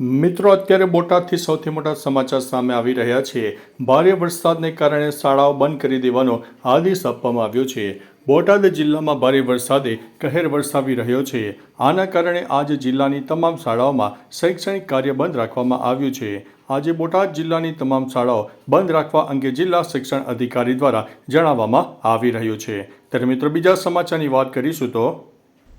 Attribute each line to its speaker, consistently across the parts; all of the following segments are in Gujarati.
Speaker 1: મિત્રો, અત્યારે બોટાદથી સૌથી મોટા સમાચાર સામે આવી રહ્યા છે. ભારે વરસાદને કારણે શાળાઓ બંધ કરી દેવાનો આદેશ આપવામાં આવ્યો છે. બોટાદ જિલ્લામાં ભારે વરસાદે કહેર વરસાવી રહ્યો છે. આના કારણે આજે જિલ્લાની તમામ શાળાઓમાં શૈક્ષણિક કાર્ય બંધ રાખવામાં આવ્યું છે. આજે બોટાદ જિલ્લાની તમામ શાળાઓ બંધ રાખવા અંગે જિલ્લા શિક્ષણ અધિકારી દ્વારા જણાવવામાં આવી રહ્યું છે. ત્યારે મિત્રો, બીજા સમાચારની વાત કરીશું તો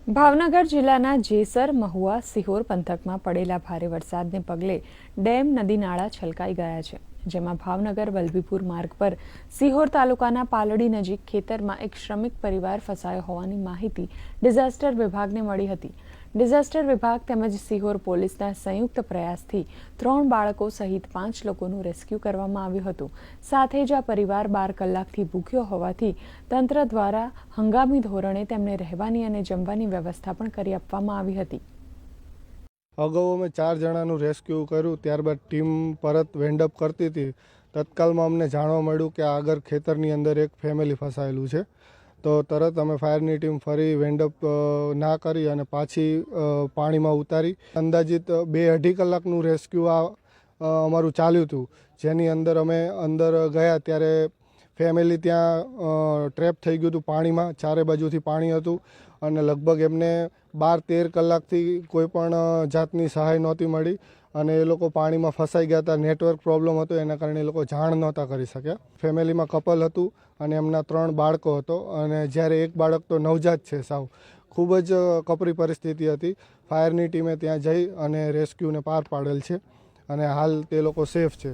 Speaker 2: ભાવનગર જિલ્લાના જેસર, મહુવા, સિહોર પંથકમાં પડેલા ભારે વરસાદને પગલે ડેમ, નદી, નાળા છલકાઈ ગયા છે. જેમાં ભાવનગર, વલભીપુર માર્ગ પર સિહોર તાલુકાના પાલડી નજીક ખેતરમાં એક શ્રમિક પરિવાર ફસાયો હોવાની માહિતી ડિઝાસ્ટર વિભાગને મળી હતી. ડિઝાસ્ટર વિભાગ તેમજ સિહોર પોલીસના સંયુક્ત પ્રયાસથી ત્રણ બાળકો સહિત પાંચ લોકોનું રેસ્ક્યુ કરવામાં આવ્યું હતું. સાથે જ આ પરિવાર બાર કલાકથી ભૂખ્યો હોવાથી તંત્ર દ્વારા હંગામી ધોરણે તેમને રહેવાની અને જમવાની વ્યવસ્થા પણ કરી આપવામાં આવી હતી.
Speaker 3: અગાઉ અમે ચાર જણાનું રેસ્ક્યુ કર્યું. ત્યારબાદ ટીમ પરત વેન્ડઅપ કરતી હતી. તત્કાલમાં અમને જાણવા મળ્યું કે આગળ ખેતરની અંદર એક ફેમિલી ફસાયેલું છે. તો તરત અમે ફાયરની ટીમ ફરી વેન્ડઅપ ના કરી અને પાછી પાણીમાં ઉતારી. અંદાજિત બે અઢી કલાકનું રેસ્ક્યુ આ અમારું ચાલ્યું હતું. જેની અંદર અમે અંદર ગયા ત્યારે ફેમિલી ત્યાં ટ્રેપ થઈ ગયું હતું પાણીમાં, ચારે બાજુથી પાણી હતું અને લગભગ એમને બાર તેર કલાકથી કોઈ પણ જાતની સહાય નહોતી મળી અને એ લોકો પાણીમાં ફસાઈ ગયા હતા. નેટવર્ક પ્રોબ્લેમ હતો, એના કારણે એ લોકો જાણ નહોતા કરી શક્યા. ફેમિલીમાં કપલ હતું અને એમના ત્રણ બાળકો હતો અને જ્યારે એક બાળક તો નવજાત છે સાવ. ખૂબ જ કપરી પરિસ્થિતિ હતી. ફાયરની ટીમે ત્યાં જઈ અને રેસ્ક્યુને પાર પાડેલ છે અને હાલ તે લોકો સેફ છે.